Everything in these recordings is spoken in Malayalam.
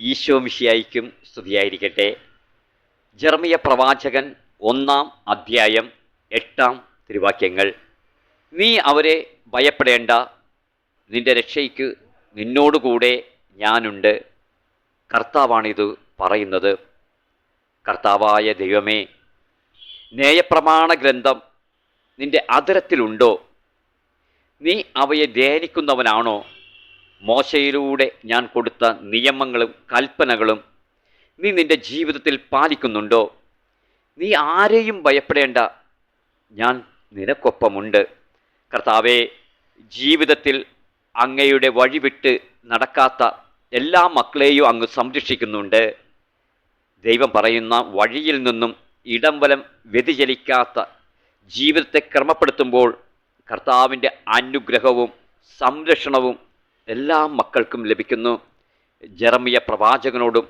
ഈശോ മിഷിയായിക്കും സ്തുതിയായിരിക്കട്ടെ. ജർമിയ പ്രവാചകൻ ഒന്നാം അധ്യായം എട്ടാം തിരുവാക്യങ്ങൾ. നീ അവരെ ഭയപ്പെടേണ്ട. നിന്റെ രക്ഷയ്ക്ക് നിന്നോടുകൂടെ ഞാനുണ്ട്. കർത്താവാണിത് പറയുന്നത്. കർത്താവായ ദൈവമേ നേയപ്രമാണ ഗ്രന്ഥം നിന്റെ അതരത്തിലുണ്ടോ? നീ അവയെ ധ്യാനിക്കുന്നവനാണോ? മോശയിലൂടെ ഞാൻ കൊടുത്ത നിയമങ്ങളും കൽപ്പനകളും നീ നിന്റെ ജീവിതത്തിൽ പാലിക്കുന്നുണ്ടോ? നീ ആരെയും ഭയപ്പെടേണ്ട. ഞാൻ നിനക്കൊപ്പമുണ്ട്. കർത്താവെ ജീവിതത്തിൽ അങ്ങയുടെ വഴിവിട്ട് നടക്കാത്ത എല്ലാ മക്കളെയും അങ്ങ് സംരക്ഷിക്കുന്നുണ്ട്. ദൈവം പറയുന്ന വഴിയിൽ നിന്നും ഇടംവലം വ്യതിചലിക്കാത്ത ജീവിതത്തെ ക്രമപ്പെടുത്തുമ്പോൾ കർത്താവിന്റെ അനുഗ്രഹവും സംരക്ഷണവും എല്ലാ മക്കൾക്കും ലഭിക്കുന്നു. ജെറമിയ പ്രവാചകനോടും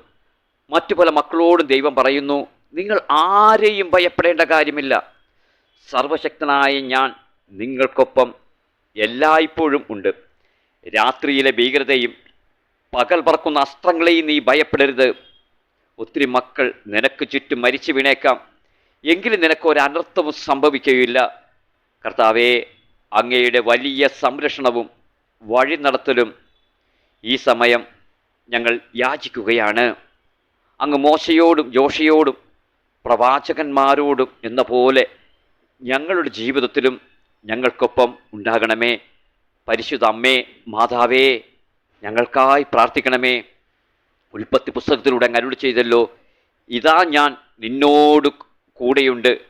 മറ്റു പല മക്കളോടും ദൈവം പറയുന്നു നിങ്ങൾ ആരെയും ഭയപ്പെടേണ്ട കാര്യമില്ല. സർവശക്തനായ ഞാൻ നിങ്ങൾക്കൊപ്പം എല്ലായ്പ്പോഴും ഉണ്ട്. രാത്രിയിലെ ഭീകരതയും പകൽ പറക്കുന്ന അസ്ത്രങ്ങളെയും നീ ഭയപ്പെടരുത്. ഒത്തിരി മക്കൾ നിനക്ക് ചുറ്റും മരിച്ചു വീണേക്കാം. എങ്കിലും നിനക്ക് അനർത്ഥവും സംഭവിക്കുകയില്ല. കർത്താവേ അങ്ങയുടെ വലിയ സംരക്ഷണവും വഴി നടത്തലും ഈ സമയം ഞങ്ങൾ യാചിക്കുകയാണ്. അങ്ങ് മോശയോടും ജോഷയോടും പ്രവാചകന്മാരോടും എന്ന പോലെ ഞങ്ങളുടെ ജീവിതത്തിലും ഞങ്ങൾക്കൊപ്പം ഉണ്ടാകണമേ. പരിശുദ്ധ അമ്മേ മാതാവേ ഞങ്ങൾക്കായി പ്രാർത്ഥിക്കണമേ. ഉൽപ്പത്തി പുസ്തകത്തിലൂടെ അങ്ങ് അരുളി ചെയ്തല്ലോ ഇതാ ഞാൻ നിന്നോട് കൂടെയുണ്ട്.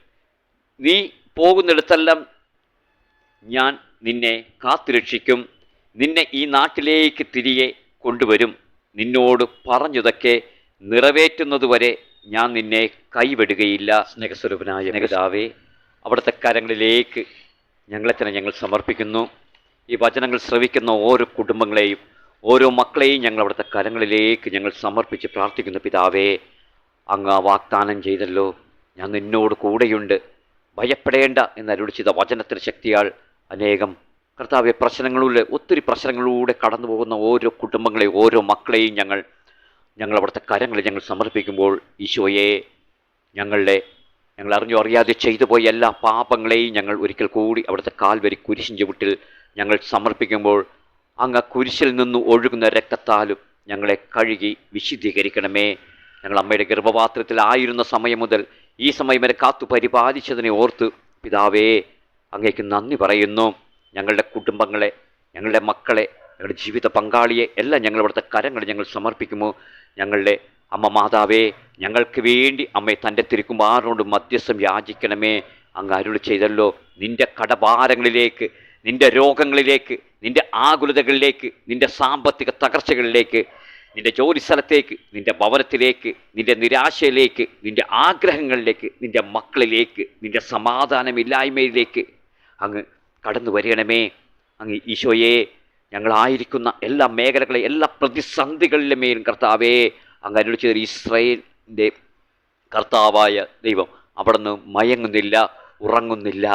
നീ പോകുന്നിടത്തെല്ലാം ഞാൻ നിന്നെ കാത്തുരക്ഷിക്കും. നിന്നെ ഈ നാട്ടിലേക്ക് തിരികെ കൊണ്ടുവരും. നിന്നോട് പറഞ്ഞതൊക്കെ നിറവേറ്റുന്നതുവരെ ഞാൻ നിന്നെ കൈവിടുകയില്ല. സ്നേഹസ്വരൂപനായ നേതാവേ അവിടുത്തെ കരങ്ങളിലേക്ക് ഞങ്ങളെ തന്നെ ഞങ്ങൾ സമർപ്പിക്കുന്നു. ഈ വചനങ്ങൾ ശ്രവിക്കുന്ന ഓരോ കുടുംബങ്ങളെയും ഓരോ മക്കളെയും ഞങ്ങൾ അവിടുത്തെ കരങ്ങളിലേക്ക് ഞങ്ങൾ സമർപ്പിച്ച് പ്രാർത്ഥിക്കുന്നു പിതാവേ. അങ്ങ് വാഗ്ദാനം ചെയ്തല്ലോ. ഞാൻ നിന്നോട് കൂടെയുണ്ട്. ഭയപ്പെടേണ്ട എന്ന് വചനത്തിന് ശക്തിയാൽ അനേകം കർത്താവെ പ്രശ്നങ്ങളിലൂടെ ഒത്തിരി പ്രശ്നങ്ങളിലൂടെ കടന്നു പോകുന്ന ഓരോ കുടുംബങ്ങളെയും ഓരോ മക്കളെയും ഞങ്ങൾ ഞങ്ങൾ അവിടുത്തെ കരങ്ങളിൽ ഞങ്ങൾ സമർപ്പിക്കുമ്പോൾ ഈശോയെ ഞങ്ങളുടെ ഞങ്ങൾ അറിഞ്ഞോ അറിയാതെ ചെയ്തു പോയ എല്ലാ പാപങ്ങളെയും ഞങ്ങൾ ഒരിക്കൽ കൂടി അവിടുത്തെ കാൽവരി കുരിശിൻ വിട്ടിൽ ഞങ്ങൾ സമർപ്പിക്കുമ്പോൾ അങ്ങ് കുരിശിൽ നിന്ന് ഒഴുകുന്ന രക്തത്താലും ഞങ്ങളെ കഴുകി വിശുദ്ധീകരിക്കണമേ. ഞങ്ങൾ അമ്മയുടെ ഗർഭപാത്രത്തിലായിരുന്ന സമയം മുതൽ ഈ സമയം വരെ കാത്തു പരിപാലിച്ചതിനെ ഓർത്ത് പിതാവേ അങ്ങേക്ക് നന്ദി പറയുന്നു. ഞങ്ങളുടെ കുടുംബങ്ങളെ ഞങ്ങളുടെ മക്കളെ ഞങ്ങളുടെ ജീവിത പങ്കാളിയെ എല്ലാം ഞങ്ങൾ അവിടുത്തെ കരങ്ങൾ ഞങ്ങൾ സമർപ്പിക്കുമോ? ഞങ്ങളുടെ അമ്മ മാതാവേ ഞങ്ങൾക്ക് വേണ്ടി അമ്മയെ തന്റെ തിരുക്കുമാറിനോട് മധ്യസ്ഥം യാചിക്കണമേ. അങ്ങ് അരുളി ചെയ്തല്ലോ നിന്റെ കടഭാരങ്ങളിലേക്ക് നിന്റെ രോഗങ്ങളിലേക്ക് നിന്റെ ആകുലതകളിലേക്ക് നിന്റെ സാമ്പത്തിക തകർച്ചകളിലേക്ക് നിന്റെ ജോലി സ്ഥലത്തേക്ക് നിന്റെ ഭവനത്തിലേക്ക് നിന്റെ നിരാശയിലേക്ക് നിന്റെ ആഗ്രഹങ്ങളിലേക്ക് നിന്റെ മക്കളിലേക്ക് നിന്റെ സമാധാനമില്ലായ്മയിലേക്ക് അങ്ങ് കടന്നു വരണമേ. അങ്ങ് ഈശോയെ ഞങ്ങളായിരിക്കുന്ന എല്ലാ മേഖലകളെ എല്ലാ പ്രതിസന്ധികളിലെ കർത്താവേ അങ്ങ് അരുളി ചെയ്ത ഇസ്രയേലിന്റെ കർത്താവായ ദൈവം അവിടുന്ന് മയങ്ങുന്നില്ല ഉറങ്ങുന്നില്ല.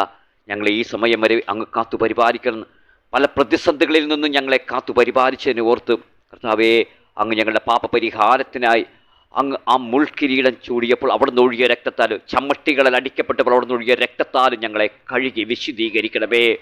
ഞങ്ങളെ ഈ സമയം വരെ അങ്ങ് കാത്തു പരിപാലിക്കണം. പല പ്രതിസന്ധികളിൽ നിന്നും ഞങ്ങളെ കാത്തു പരിപാലിച്ചതിനെ ഓർത്ത് കർത്താവേ അങ്ങ് ഞങ്ങളുടെ പാപപരിഹാരത്തിനായി അങ്ങ് ആ മുൾക്കിരീടം ചൂടിയപ്പോൾ അവിടുന്ന് ഒഴുകിയ രക്തത്താൽ ചമ്മട്ടികളിൽ അടിക്കപ്പെട്ടപ്പോൾ അവിടുന്ന് ഒഴുകിയ രക്തത്താൽ ഞങ്ങളെ കഴുകി വിശുദ്ധീകരിക്കണമേ.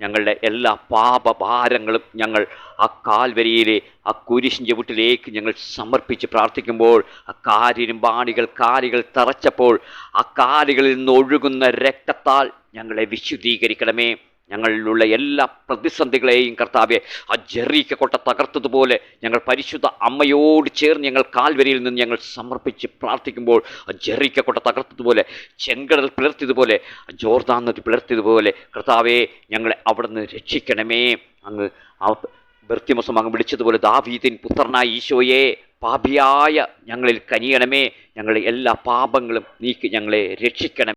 ഞങ്ങളുടെ എല്ലാ പാപഭാരങ്ങളും ഞങ്ങൾ ആ കാൽവരിയിലെ ആ കുരിശിൻ ചുവട്ടിലേക്ക് ഞങ്ങൾ സമർപ്പിച്ച് പ്രാർത്ഥിക്കുമ്പോൾ ആ കാരിനും ബാണികൾ കാലികൾ തറച്ചപ്പോൾ ആ കാലുകളിൽ നിന്ന് ഒഴുകുന്ന രക്തത്താൽ ഞങ്ങളെ വിശുദ്ധീകരിക്കണമേ. ഞങ്ങളിലുള്ള എല്ലാ പ്രതിസന്ധികളെയും കർത്താവെ ആ കൊട്ട തകർത്തതുപോലെ ഞങ്ങൾ പരിശുദ്ധ അമ്മയോട് ചേർന്ന് ഞങ്ങൾ കാൽവരിയിൽ നിന്ന് ഞങ്ങൾ സമർപ്പിച്ച് പ്രാർത്ഥിക്കുമ്പോൾ ആ കൊട്ട തകർത്തതുപോലെ ചെങ്കടൽ പിളർത്തിയതുപോലെ ജോർദാൻ നദി പിളർത്തിയതുപോലെ കർത്താവെ ഞങ്ങളെ അവിടെ നിന്ന് രക്ഷിക്കണമേ. അങ്ങ് ബർത്തിമസം അങ്ങ് വിളിച്ചതുപോലെ ദാവീദിൻ പുത്രനായ ഈശോയെ പാപിയായ ഞങ്ങളിൽ കനിയണമേ. ഞങ്ങളെ എല്ലാ പാപങ്ങളും നീക്കി ഞങ്ങളെ രക്ഷിക്കണം